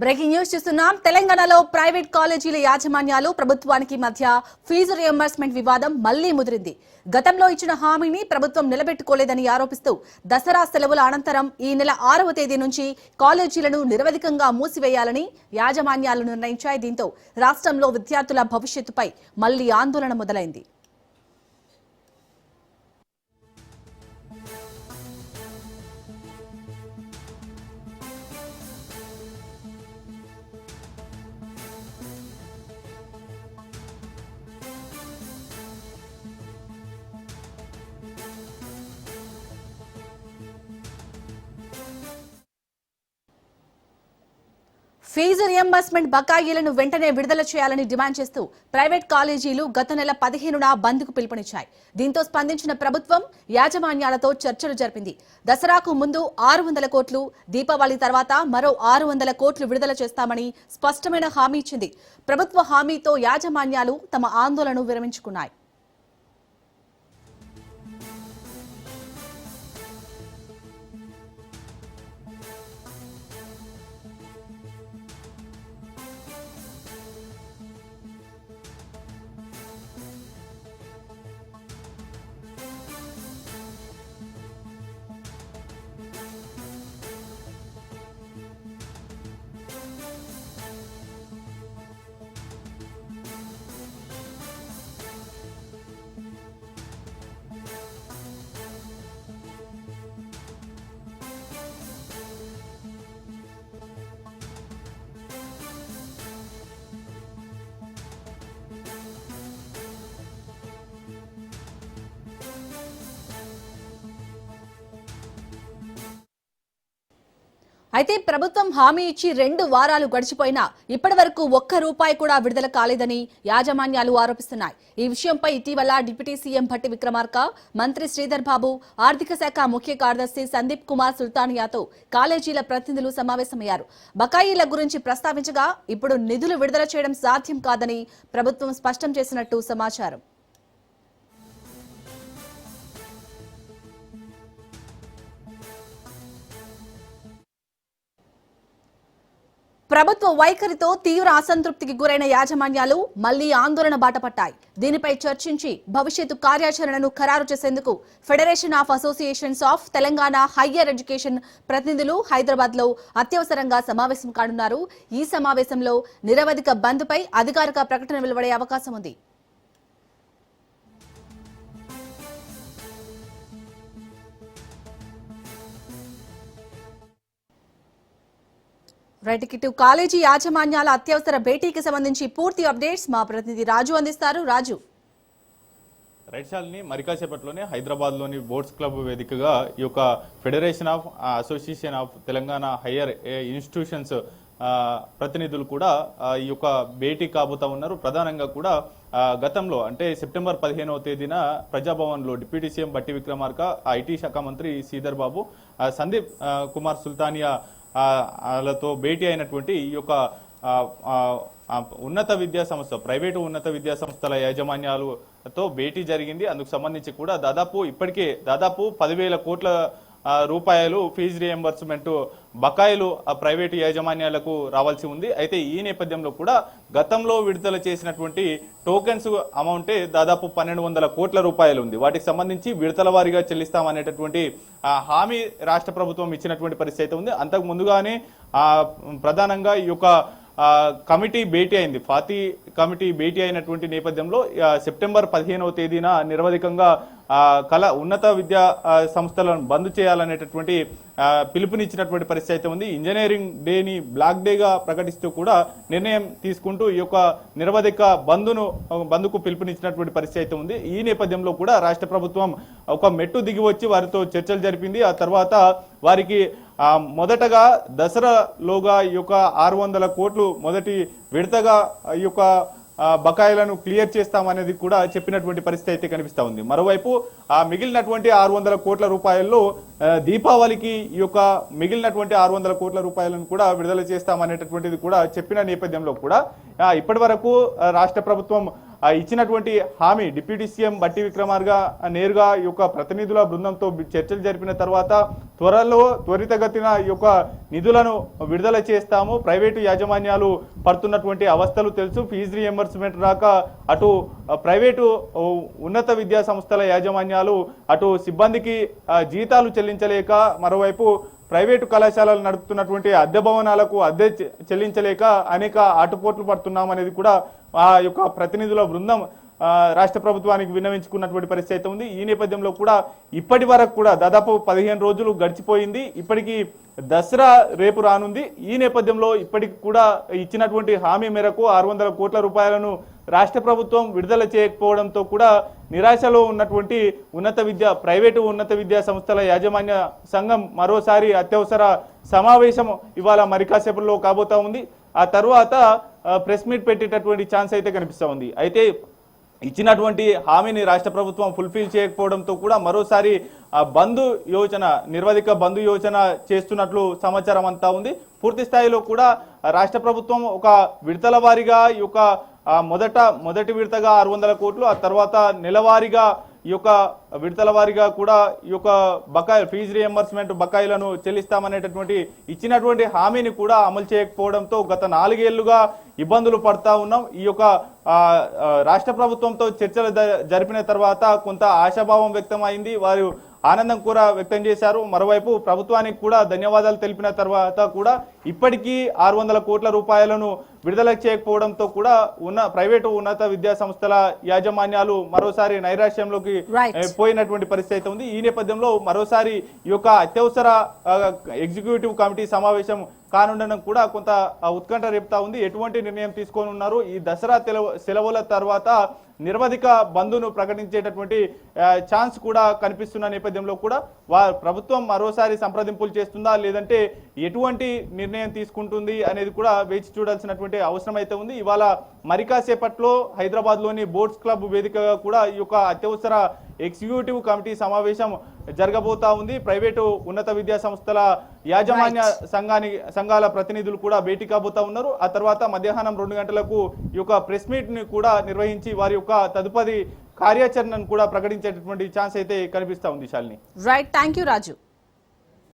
Breaking news చూస్తున్నాం. తెలంగాణలో private కాలేజీల యాజమాన్యాలు ప్రభుత్వానికి మధ్య ఫీజు రియంబర్స్మెంట్ వివాదం మళ్ళీ ముదిరింది. గతంలో ఇచ్చిన హామీని ప్రభుత్వం నిలబెట్టుకోలేదని ఆరోపిస్తూ దసరా సెలవుల అనంతరం ఈ నెల ఆరవ తేదీ నుంచి కాలేజీలను నిరవధికంగా మూసివేయాలని యాజమాన్యాలు నిర్ణయించాయి. దీంతో రాష్ట్రంలో విద్యార్థుల భవిష్యత్తుపై మళ్ళీ ఆందోళన మొదలైంది. ఫీజు రియంబర్స్మెంట్ బకాయిలను వెంటనే విడుదల చేయాలని డిమాండ్ చేస్తూ ప్రైవేట్ కాలేజీలు గత నెల పదిహేనున బంద్కు పిలుపునిచ్చాయి. దీంతో స్పందించిన ప్రభుత్వం యాజమాన్యాలతో చర్చలు జరిపింది. దసరాకు ముందు ఆరు వందల కోట్లు దీపావళి తర్వాత మరో ఆరు వందల కోట్లు విడుదల చేస్తామని స్పష్టమైన హామీ ఇచ్చింది. ప్రభుత్వ హామీతో యాజమాన్యాలు తమ ఆందోళనను విరమించుకున్నాయి. అయితే ప్రభుత్వం హామీ ఇచ్చి రెండు వారాలు గడిచిపోయినా ఇప్పటి వరకు ఒక్క రూపాయి కూడా విడుదల కాలేదని యాజమాన్యాలు ఆరోపిస్తున్నాయి. ఈ విషయంపై ఇటీవల డిప్యూటీ సీఎం భట్టి విక్రమార్క మంత్రి శ్రీధర్ బాబు ఆర్థిక శాఖ ముఖ్య కార్యదర్శి సందీప్ కుమార్ సుల్తానియాతో కాలేజీల ప్రతినిధులు సమావేశమయ్యారు. బకాయిల గురించి ప్రస్తావించగా ఇప్పుడు నిధులు విడుదల చేయడం సాధ్యం కాదని ప్రభుత్వం స్పష్టం చేసినట్టు సమాచారం. ప్రభుత్వ వైఖరితో తీవ్ర అసంతృప్తికి గురైన యాజమాన్యాలు మళ్ళీ ఆందోళన బాటపట్టాయి. దీనిపై చర్చించి భవిష్యత్తు కార్యాచరణను ఖరారు చేసేందుకు federation of associations of Telangana higher education ప్రతినిధులు హైదరాబాద్లో అత్యవసరంగా సమావేశం కానున్నారు. ఈ సమావేశంలో నిరవధిక బంద్పై అధికారిక ప్రకటన వెలువడే అవకాశం ఉంది. రైట్ ఇటు కాలేజీ యాజమాన్యాల అత్యవసర భేటీకి సంబంధించి పూర్తి అప్డేట్స్ మా ప్రతినిధి రాజు అందిస్తారు. రాజు. రైట్ మరికాసేపట్లోనే హైదరాబాద్లోని బోర్డ్స్ క్లబ్ వేదికగా ఈ యొక్క federation of association of Telangana higher institutions ప్రతినిధులు కూడా ఈ యొక్క భేటీ కాబోతా ఉన్నారు. ప్రధానంగా కూడా గతంలో అంటే సెప్టెంబర్ పదిహేనవ తేదీన ప్రజాభవన్లో డిప్యూటీ సీఎం బట్టి విక్రమార్క ఐటీ శాఖ మంత్రి శ్రీధర్ బాబు సందీప్ కుమార్ సుల్తానియా వాళ్ళతో భేటీ అయినటువంటి ఈ యొక్క ఉన్నత విద్యా సంస్థ ప్రైవేటు ఉన్నత విద్యా సంస్థల యాజమాన్యాలతో భేటీ జరిగింది. అందుకు సంబంధించి కూడా దాదాపు ఇప్పటికే దాదాపు పదివేల కోట్ల రూపాయలు ఫీజు రియంబర్స్మెంట్ బకాయిలు ఆ ప్రైవేటు యాజమాన్యాలకు రావాల్సి ఉంది. అయితే ఈ నేపథ్యంలో కూడా గతంలో విడుదల చేసినటువంటి టోకెన్స్ అమౌంటే దాదాపు పన్నెండు వందల కోట్ల రూపాయలు ఉంది. వాటికి సంబంధించి విడతల వారీగా చెల్లిస్తామనేటటువంటి హామీ రాష్ట్ర ప్రభుత్వం ఇచ్చినటువంటి పరిస్థితి అయితే ఉంది. అంతకు ముందుగానే ప్రధానంగా ఈ యొక్క కమిటీ భేటీ అయింది. ఫాతి కమిటీ భేటీ అయినటువంటి నేపథ్యంలో సెప్టెంబర్ పదిహేనవ తేదీన నిరవధికంగా కళ ఉన్నత విద్యా సంస్థలను బంద్ చేయాలనేటటువంటి పిలుపునిచ్చినటువంటి పరిస్థితి అయితే ఉంది. ఇంజనీరింగ్ డేని బ్లాక్ డేగా ప్రకటిస్తూ కూడా నిర్ణయం తీసుకుంటూ ఈ యొక్క నిరవధిక బంద్ను బంద్కు పిలుపునిచ్చినటువంటి పరిస్థితి అయితే ఉంది. ఈ నేపథ్యంలో కూడా రాష్ట్ర ప్రభుత్వం ఒక మెట్టు దిగి వచ్చి వారితో చర్చలు జరిపింది. ఆ తర్వాత వారికి మొదటగా దసరాలోగా ఈ యొక్క ఆరు వందల కోట్లు మొదటి విడతగా ఈ యొక్క బకాయిలను క్లియర్ చేస్తామనేది కూడా చెప్పినటువంటి పరిస్థితి అయితే కనిపిస్తూ ఉంది. మరోవైపు ఆ మిగిలినటువంటి ఆరు వందల కోట్ల రూపాయల్లో దీపావళికి ఈ యొక్క మిగిలినటువంటి ఆరు వందల కోట్ల రూపాయలను కూడా విడుదల చేస్తామనేటటువంటిది కూడా చెప్పిన నేపథ్యంలో కూడా ఇప్పటి వరకు రాష్ట్ర ప్రభుత్వం ఇచ్చినటువంటి హామీ డిప్యూటీ సీఎం బట్టి విక్రమార్గా నేరుగా ఈ యొక్క ప్రతినిధుల బృందంతో చర్చలు జరిపిన తర్వాత త్వరలో త్వరితగతిన ఈ యొక్క నిధులను విడుదల చేస్తాము. ప్రైవేటు యాజమాన్యాలు పడుతున్నటువంటి అవస్థలు తెలుసు. ఫీజు రియంబర్స్మెంట్ రాక అటు ప్రైవేటు ఉన్నత విద్యా సంస్థల యాజమాన్యాలు అటు సిబ్బందికి జీతాలు చెల్లించలేక మరోవైపు ప్రైవేటు కళాశాలలు నడుపుతున్నటువంటి అద్దె భవనాలకు అద్దె చెల్లించలేక అనేక ఆటుపోట్లు పడుతున్నామనేది కూడా ఆ యొక్క ప్రతినిధుల బృందం రాష్ట్ర ప్రభుత్వానికి విన్నవించుకున్నటువంటి పరిస్థితి అయితే ఉంది. ఈ నేపథ్యంలో కూడా ఇప్పటి వరకు కూడా దాదాపు పదిహేను రోజులు గడిచిపోయింది. ఇప్పటికీ దసరా రేపు రానుంది. ఈ నేపథ్యంలో ఇప్పటికి కూడా ఇచ్చినటువంటి హామీ మేరకు ఆరు వందల కోట్ల రూపాయలను రాష్ట్ర ప్రభుత్వం విడుదల చేయకపోవడంతో కూడా నిరాశలో ఉన్నటువంటి ఉన్నత విద్య ప్రైవేటు ఉన్నత విద్యా సంస్థల యాజమాన్య సంఘం మరోసారి అత్యవసర సమావేశం ఇవాళ మరికాసేపుల్లో కాబోతా ఉంది. ఆ తర్వాత ప్రెస్ మీట్ పెట్టేటటువంటి ఛాన్స్ అయితే కనిపిస్తూ ఉంది. అయితే ఇచ్చినటువంటి హామీని రాష్ట్ర ప్రభుత్వం ఫుల్ఫిల్ చేయకపోవడంతో కూడా మరోసారి బంధు యోజన నిర్వధిక బంధు యోజన చేస్తున్నట్లు సమాచారం అంతా ఉంది. పూర్తి స్థాయిలో కూడా రాష్ట్ర ప్రభుత్వం ఒక విడతల వారీగా ఈ యొక్క మొదట మొదటి విడతగా ఆరు వందల కోట్లు ఆ తర్వాత నెలవారీగా ఈ యొక్క విడతల వారిగా కూడా ఈ యొక్క బకాయి ఫీజు రియంబర్స్మెంట్ బకాయిలను చెల్లిస్తామనేటటువంటి ఇచ్చినటువంటి హామీని కూడా అమలు చేయకపోవడంతో గత నాలుగేళ్ళుగా ఇబ్బందులు పడతా ఉన్నాం. ఈ యొక్క రాష్ట్ర ప్రభుత్వంతో చర్చలు జ- జరిపిన తర్వాత కొంత ఆశాభావం వ్యక్తం అయింది వారు ఆనందం కూడా వ్యక్తం చేశారు. మరోవైపు ప్రభుత్వానికి కూడా ధన్యవాదాలు తెలిపిన తర్వాత కూడా ఇప్పటికీ ఆరు వందల కోట్ల రూపాయలను విడుదల చేయకపోవడంతో కూడా ఉన్న ప్రైవేటు ఉన్నత విద్యా సంస్థల యాజమాన్యాలు మరోసారి నైరాశ్యంలోకి పోయినటువంటి పరిస్థితి అయితే ఉంది. ఈ నేపథ్యంలో మరోసారి ఈ యొక్క అత్యవసర ఎగ్జిక్యూటివ్ కమిటీ సమావేశం కానుండడం కూడా కొంత ఉత్కంఠ రేపుతా ఉంది. ఎటువంటి నిర్ణయం తీసుకొని ఉన్నారు? ఈ దసరా సెలవుల తర్వాత నిర్వధిక బంధును ప్రకటించేటటువంటి ఛాన్స్ కూడా కనిపిస్తున్న నేపథ్యంలో కూడా వా ప్రభుత్వం మరోసారి సంప్రదింపులు చేస్తుందా? లేదంటే ఎటువంటి నిర్ణయం తీసుకుంటుంది అనేది కూడా వేచి చూడాల్సినటువంటి అవసరం అయితే ఉంది. ఇవాళ మరికాసేపట్లో హైదరాబాద్లోని బోర్డ్స్ క్లబ్ వేదికగా కూడా ఈ యొక్క అత్యవసర ఎగ్జిక్యూటివ్ కమిటీ సమావేశం జరగబోతా ఉంది. ప్రైవేటు ఉన్నత విద్యా సంస్థల యాజమాన్య సంఘాని సంఘాల ప్రతినిధులు కూడా భేటీ కాబోతా ఉన్నారు. ఆ తర్వాత మధ్యాహ్నం రెండు గంటలకు ఈ యొక్క ప్రెస్ మీట్ని కూడా నిర్వహించి వారి యొక్క తదుపరి కార్యాచరణను కూడా ప్రకటించేటటువంటి ఛాన్స్ అయితే కనిపిస్తా ఉంది శాలిని. రైట్ థ్యాంక్ రాజు